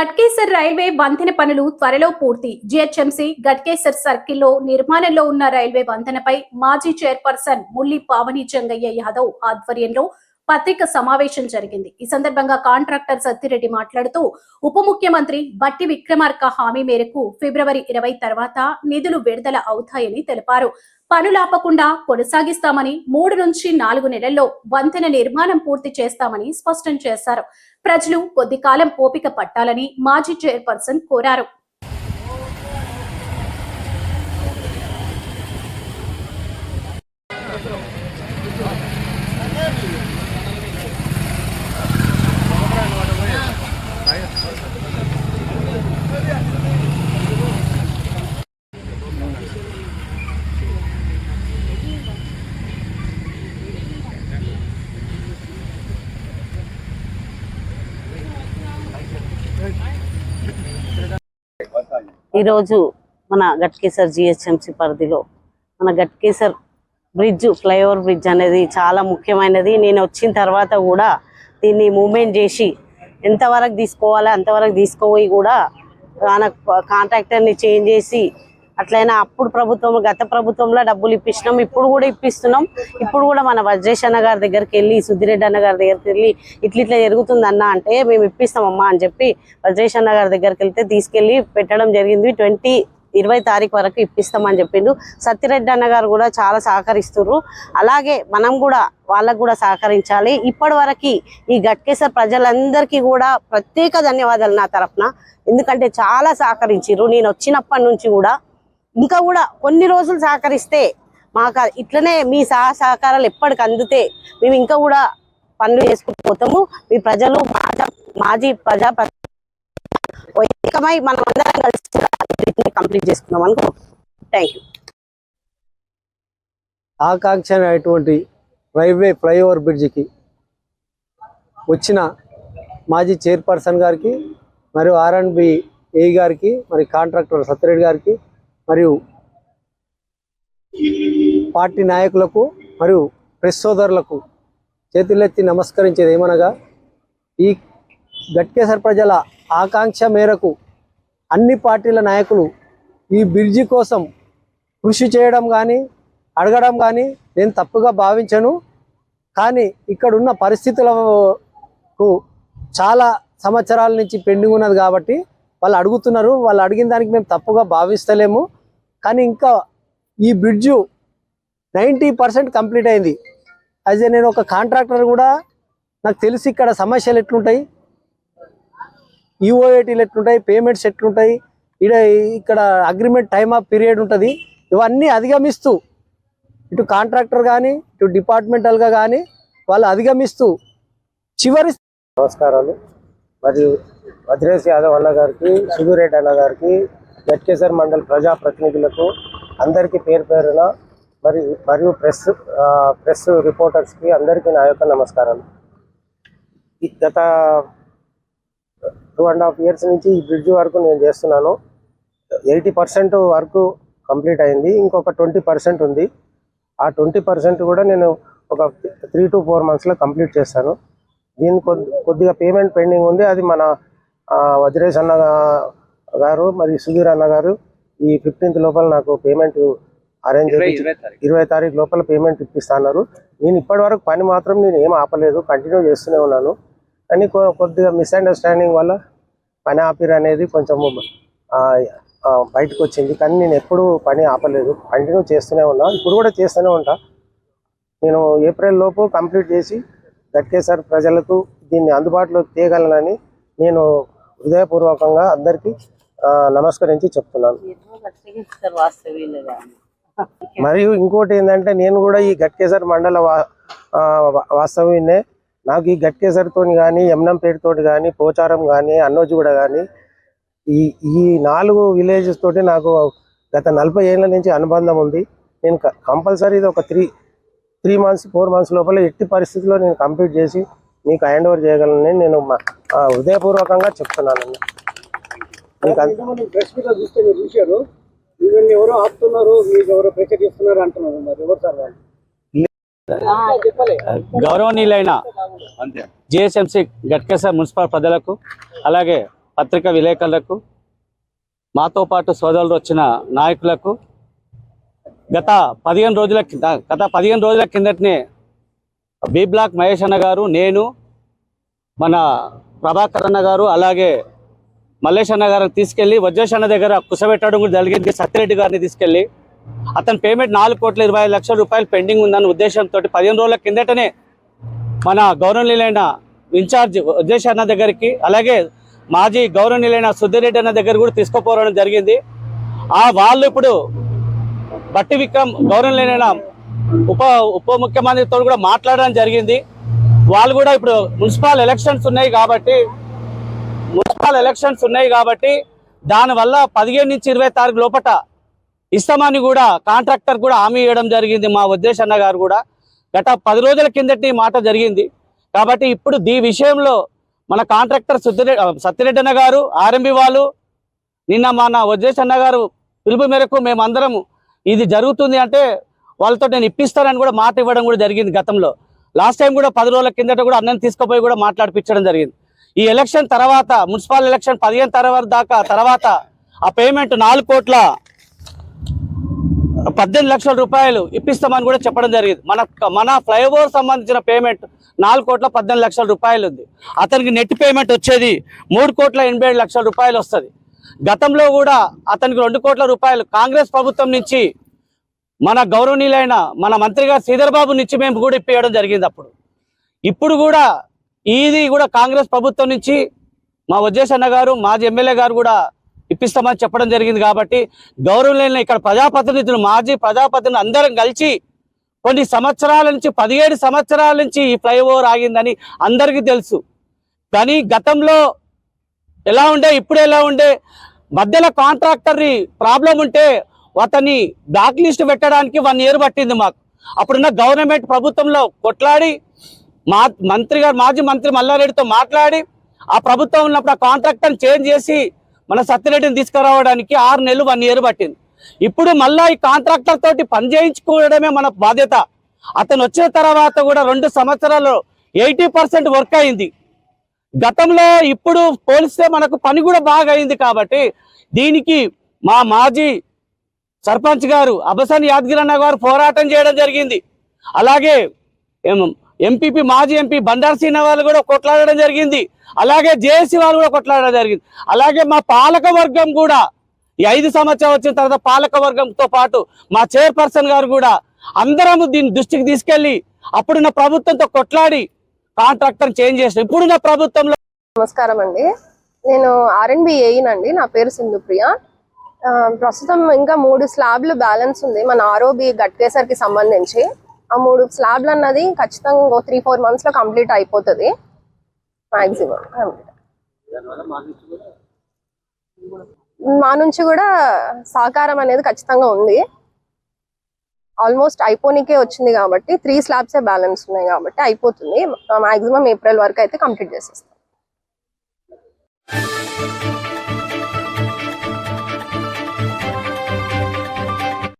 Ghatkesar railway వంతెన పనులు త్వరలో పూర్తి. జిహెచ్ఎంసీ గట్కేసర్ సర్కిల్లో నిర్మాణంలో ఉన్న రైల్వే వంతెనపై మాజీ చైర్పర్సన్ ముల్లి పావని జంగయ్య యాదవ్ ఆధ్వర్యంలో పత్రిక సమావేశం జరిగింది. ఈ సందర్భంగా కాంట్రాక్టర్ సత్తిరెడ్డి మాట్లాడుతూ ఉప ముఖ్యమంత్రి బట్టి విక్రమార్క హామీ మేరకు ఫిబ్రవరి ఇరవై తర్వాత నిధులు విడుదల అవుతాయని తెలిపారు. పనులాపకుండా కొనసాగిస్తామని మూడు నుంచి నాలుగు నెలల్లో వంతెన నిర్మాణం పూర్తి చేస్తామని స్పష్టం చేశారు. ప్రజలు కొద్ది కాలం ఓపిక పట్టాలని మాజీ చైర్పర్సన్ కోరారు. ఈరోజు మన గట్కేసర్ జిహెచ్ఎంసి పరిధిలో మన గట్కేసర్ బ్రిడ్జ్ ఫ్లైఓవర్ బ్రిడ్జ్ అనేది చాలా ముఖ్యమైనది. నేను వచ్చిన తర్వాత కూడా దీన్ని మూమెంట్ చేసి ఎంతవరకు తీసుకోవాలో అంతవరకు తీసుకుపోయి కూడా మన కాంట్రాక్టర్ని చేంజ్ చేసి అట్లయినా అప్పుడు ప్రభుత్వం గత ప్రభుత్వంలో డబ్బులు ఇప్పించినాం. ఇప్పుడు కూడా ఇప్పిస్తున్నాం. ఇప్పుడు కూడా మన వజ్రేష్ అన్న గారి దగ్గరికి వెళ్ళి సుధిరెడ్డి అన్న గారి దగ్గరికి వెళ్ళి ఇట్లా ఇట్లా జరుగుతుంది అన్న అంటే మేము ఇప్పిస్తామమ్మా అని చెప్పి వజ్రేష్ అన్న గారి దగ్గరికి వెళ్తే తీసుకెళ్ళి పెట్టడం జరిగింది. ట్వంటీ ఇరవై తారీఖు వరకు ఇప్పిస్తామని చెప్పిండు. సత్యరెడ్డి అన్న గారు కూడా చాలా సహకరిస్తున్నారు అలాగే మనం కూడా వాళ్ళకు కూడా సహకరించాలి. ఇప్పటి వరకు ఈ గట్కేసర్ ప్రజలందరికీ కూడా ప్రత్యేక ధన్యవాదాలు నా తరఫున ఎందుకంటే చాలా సహకరించారు నేను వచ్చినప్పటి నుంచి కూడా ఇంకా కూడా కొన్ని రోజులు సహకరిస్తే మాకు ఇట్లనే మీ సహ సహకారాలు ఎప్పటికి అందితే మేము ఇంకా కూడా పనులు చేసుకుంటూ పోతాము. మీ ప్రజలు మాజా మాజీ ప్రజా ఏకమై మనం అందరం కలిసి కంప్లీట్ చేసుకుందాం అనుకో థ్యాంక్ యూ ఆకాంక్ష అనేటువంటి రైల్వే ఫ్లైఓవర్ బ్రిడ్జికి వచ్చిన మాజీ చైర్పర్సన్ గారికి మరియు ఆర్ అండ్ బి ఏ గారికి మరి కాంట్రాక్టర్ సత్యరెడ్డి గారికి మరియు పార్టీ నాయకులకు మరియు ప్రెస్ సోదరులకు చేతులెత్తి నమస్కరించేది ఏమనగా ఈ గట్కేసర్ ప్రజల ఆకాంక్ష మేరకు అన్ని పార్టీల నాయకులు ఈ బ్రిడ్జి కోసం కృషి చేయడం కానీ అడగడం కానీ నేను తప్పుగా భావించను. కానీ ఇక్కడున్న పరిస్థితులకు చాలా సంవత్సరాల నుంచి పెండింగ్ ఉన్నది కాబట్టి వాళ్ళు అడుగుతున్నారు. వాళ్ళు అడిగిన దానికి మేము తప్పుగా భావిస్తలేము. కానీ ఇంకా ఈ బ్రిడ్జు నైంటీ పర్సెంట్ కంప్లీట్ అయింది. యాజ్ నేను ఒక కాంట్రాక్టర్ కూడా నాకు తెలిసి ఇక్కడ సమస్యలు ఎట్లుంటాయి ఈఓఏటీలు ఎట్లుంటాయి పేమెంట్స్ ఎట్లుంటాయి ఇక్కడ ఇక్కడ అగ్రిమెంట్ టైమ్ ఆఫ్ పీరియడ్ ఉంటుంది ఇవన్నీ అధిగమిస్తూ ఇటు కాంట్రాక్టర్ కానీ ఇటు డిపార్ట్మెంటల్గా కానీ వాళ్ళు అధిగమిస్తూ చివరి నమస్కారాలు. మరియు వజ్రేష్ యాదవ్ అన్న గారికి సుధురెడ్డి అన్న గారికి గట్కేసర్ మండల్ ప్రజాప్రతినిధులకు అందరికీ పేరు పేరున మరి మరియు ప్రెస్ ప్రెస్ రిపోర్టర్స్కి అందరికీ నా యొక్క నమస్కారాలు. ఈ గత టూ అండ్ హాఫ్ ఇయర్స్ నుంచి ఈ బ్రిడ్జ్ వరకు నేను చేస్తున్నాను. ఎయిటీ పర్సెంట్ వర్క్ కంప్లీట్ అయింది. ఇంకొక ట్వంటీ పర్సెంట్ ఉంది. ఆ ట్వంటీ పర్సెంట్ కూడా నేను ఒక త్రీ టు ఫోర్ మంత్స్లో కంప్లీట్ చేస్తాను. దీని కొద్ది కొద్దిగా పేమెంట్ పెండింగ్ ఉంది. అది మన ఆ, వజ్రేష్ అన్న గారు మరియు సుధీర్ అన్న గారు ఈ ఫిఫ్టీన్త్ లోపల నాకు పేమెంట్ అరేంజ్ ఇరవై తారీఖు. లోపల పేమెంట్ ఇప్పిస్తున్నారు. నేను ఇప్పటి వరకు పని మాత్రం నేను ఏం ఆపలేదు కంటిన్యూ చేస్తూనే ఉన్నాను. కానీ కొద్దిగా మిస్అండర్స్టాండింగ్ వల్ల పని ఆపిర్ అనేది కొంచెం బయటకు వచ్చింది. కానీ నేను ఎప్పుడు పని ఆపలేదు కంటిన్యూ చేస్తూనే ఉన్నా. ఇప్పుడు కూడా చేస్తూనే ఉంటా. నేను ఏప్రిల్ లోపు కంప్లీట్ చేసి గట్కేసర్ ప్రజలకు దీన్ని అందుబాటులోకి తేగలనని నేను హృదయపూర్వకంగా అందరికీ నమస్కరించి చెప్తున్నాను. మరియు ఇంకోటి ఏంటంటే నేను కూడా ఈ గట్కేసర్ మండల వా- నాకు ఈ గట్కేసర్తో కానీ యమునంపేటతో కానీ పోచారం కానీ అన్నోజిగూడ కానీ ఈ ఈ నాలుగు విలేజెస్ తోటి నాకు గత నలభై ఏళ్ళ నుంచి అనుబంధం ఉంది. నేను కంపల్సరీ ఇది ఒక three three months four months లోపల ఎట్టి పరిస్థితుల్లో నేను కంప్లీట్ చేసి మీకు హ్యాండ్ ఓవర్ చేయగలనని నేను హృదయపూర్వకంగా చెప్తున్నానండి మీకు అంత- ప్రెస్ మీద చూస్తే మీరు చూశారు. మిమ్మల్ని ఎవరో ఆపుతున్నారు మీకు ఎవరో ప్రెషర్ చేస్తున్నారు అంటున్నారు మరి. ఎవరు సార్ వాళ్ళు? చెప్పలే. గౌరవనీయులైన మున్సిపల్ ప్రజలకు అలాగే పత్రికా విలేకరులకు మాతో పాటు సోదరులు వచ్చిన నాయకులకు గత పదిహేను రోజుల కింద గత పదిహేను రోజుల కిందటనే బి బ్లాక్ మహేష్ అన్న గారు నేను మన ప్రభాకర్ అన్న గారు అలాగే మల్లేష్ అన్న గారిని తీసుకెళ్ళి వజ్రేష్ అన్న దగ్గర కుసబెట్టడం కూడా జరిగింది. సత్యరెడ్డి గారిని తీసుకెళ్ళి అతని పేమెంట్ నాలుగు కోట్ల ఇరవై లక్షల రూపాయలు పెండింగ్ ఉందన్న ఉద్దేశంతో పదిహేను రోజుల కిందటనే మన గౌరవనీయులైన ఇన్ఛార్జ్ వజ్రేష్ అన్న దగ్గరికి అలాగే మాజీ గౌరవనీయులైన సుధీరెడ్డి అన్న దగ్గర కూడా తీసుకుపోవడం జరిగింది. ఆ వాళ్ళు ఇప్పుడు బట్టి విక్రమ్ గౌరవనీయులైన ఉప ఉప ముఖ్యమంత్రితో కూడా మాట్లాడడం జరిగింది. వాళ్ళు కూడా ఇప్పుడు మున్సిపల్ ఎలక్షన్స్ ఉన్నాయి కాబట్టి మున్సిపల్ ఎలక్షన్స్ ఉన్నాయి కాబట్టి దానివల్ల పదిహేను నుంచి ఇరవై తారీఖు లోపట ఇస్తామని కూడా కాంట్రాక్టర్ కూడా హామీ ఇవ్వడం జరిగింది మా ఉద్దేశ్ అన్న గారు కూడా. గత పది రోజుల కిందటి మాట జరిగింది. కాబట్టి ఇప్పుడు దీ విషయంలో మన కాంట్రాక్టర్ సుద్దిరెడ్డి సత్యరెడ్డి అన్న గారు ఆర్ఎంబి వాళ్ళు నిన్న మన వజ్రేష్ అన్న గారు పిలుపు మేరకు మేమందరం ఇది జరుగుతుంది అంటే వాళ్ళతో నేను ఇప్పిస్తానని కూడా మాట ఇవ్వడం కూడా జరిగింది గతంలో. లాస్ట్ టైం కూడా పది రోజుల కిందట కూడా అన్నని తీసుకుపోయి కూడా మాట్లాడిపించడం జరిగింది. ఈ ఎలక్షన్ తర్వాత మున్సిపల్ ఎలక్షన్ పదిహేను తర్వాత దాకా తర్వాత ఆ పేమెంట్ నాలుగు కోట్ల పద్దెనిమిది లక్షల రూపాయలు ఇప్పిస్తామని కూడా చెప్పడం జరిగింది. మన మన ఫ్లైఓవర్ సంబంధించిన పేమెంట్ నాలుగు కోట్ల పద్దెనిమిది లక్షల రూపాయలు ఉంది. అతనికి నెట్ పేమెంట్ వచ్చేది మూడు కోట్ల ఎనభై ఏడు లక్షల రూపాయలు వస్తుంది. గతంలో కూడా అతనికి రెండు కోట్ల రూపాయలు కాంగ్రెస్ ప్రభుత్వం నుంచి మన గౌరవనీయులైన మన మంత్రి గారు శ్రీధర్ బాబు నుంచి మేము కూడా ఇప్పించడం జరిగింది అప్పుడు. ఇప్పుడు కూడా ఇది కూడా కాంగ్రెస్ ప్రభుత్వం నుంచి మా వజ్రేష్ అన్న గారు మాజీ ఎమ్మెల్యే గారు కూడా ఇప్పిస్తామని చెప్పడం జరిగింది కాబట్టి గౌరవనీయులైన ఇక్కడ ప్రజాప్రతినిధులు మాజీ ప్రజాప్రతినిధులు అందరం కలిసి కొన్ని సంవత్సరాల నుంచి పదిహేడు సంవత్సరాల నుంచి ఈ ఫ్లైఓవర్ ఆగిందని అందరికీ తెలుసు. కానీ గతంలో ఎలా ఉండే ఇప్పుడు ఎలా ఉండే మధ్యలో కాంట్రాక్టర్ని ప్రాబ్లం ఉంటే అతన్ని బ్లాక్ లిస్ట్ పెట్టడానికి వన్ ఇయర్ పట్టింది మాకు. అప్పుడున్న గవర్నమెంట్ ప్రభుత్వంలో కొట్లాడి మా మంత్రి గారు మాజీ మంత్రి మల్లారెడ్డితో మాట్లాడి ఆ ప్రభుత్వం ఉన్నప్పుడు ఆ కాంట్రాక్టర్ని చేంజ్ చేసి మన సత్యరెడ్డిని తీసుకురావడానికి ఆరు నెలలు వన్ ఇయర్ పట్టింది. ఇప్పుడు మళ్ళా ఈ కాంట్రాక్టర్ తోటి పని చేయించుకోవడమే మన బాధ్యత. అతను వచ్చిన తర్వాత కూడా రెండు సంవత్సరాలు ఎయిటీ పర్సెంట్ వర్క్ అయింది. గతంలో ఇప్పుడు పోలిస్తే మనకు పని కూడా బాగా అయింది కాబట్టి దీనికి మా మాజీ సర్పంచ్ గారు అబసన్ యాదగిరన్న గారు పోరాటం చేయడం జరిగింది. అలాగే ఎం- ఎంపీపీ మాజీ ఎంపీ బండారు సీన వాళ్ళు కూడా కొట్లాడడం జరిగింది. అలాగే జేఏసీ వాళ్ళు కూడా కొట్లాడడం జరిగింది. అలాగే మా పాలక వర్గం కూడా ఈ ఐదు సంవత్సరాలు వచ్చిన తర్వాత పాలక వర్గంతో పాటు మా చైర్పర్సన్ గారు కూడా అందరం దీన్ని దృష్టికి తీసుకెళ్ళి అప్పుడున్న ప్రభుత్వంతో కొట్లాడి కాంట్రాక్టర్ చేంజ్ చేసిన. ఇప్పుడున్న ప్రభుత్వంలో నమస్కారం అండి. నేను ఆర్ఎన్బి అండి. నా పేరు సింధుప్రియ. ప్రస్తుతం ఇంకా మూడు స్లాబ్లు బ్యాలెన్స్ ఉంది. మన ఆర్ఓబి గట్కేసర్కి సంబంధించి. ఆ మూడు స్లాబ్లు అన్నది ఖచ్చితంగా త్రీ ఫోర్ మంత్స్లో కంప్లీట్ అయిపోతుంది. మాక్సిమం మా నుంచి కూడా సహకారం అనేది ఖచ్చితంగా ఉంది. ఆల్మోస్ట్ అయిపోనికే వచ్చింది కాబట్టి త్రీ స్లాబ్సే బ్యాలెన్స్ ఉన్నాయి కాబట్టి అయిపోతుంది. మాక్సిమం ఏప్రిల్ వరకు అయితే కంప్లీట్ చేసేస్తాం.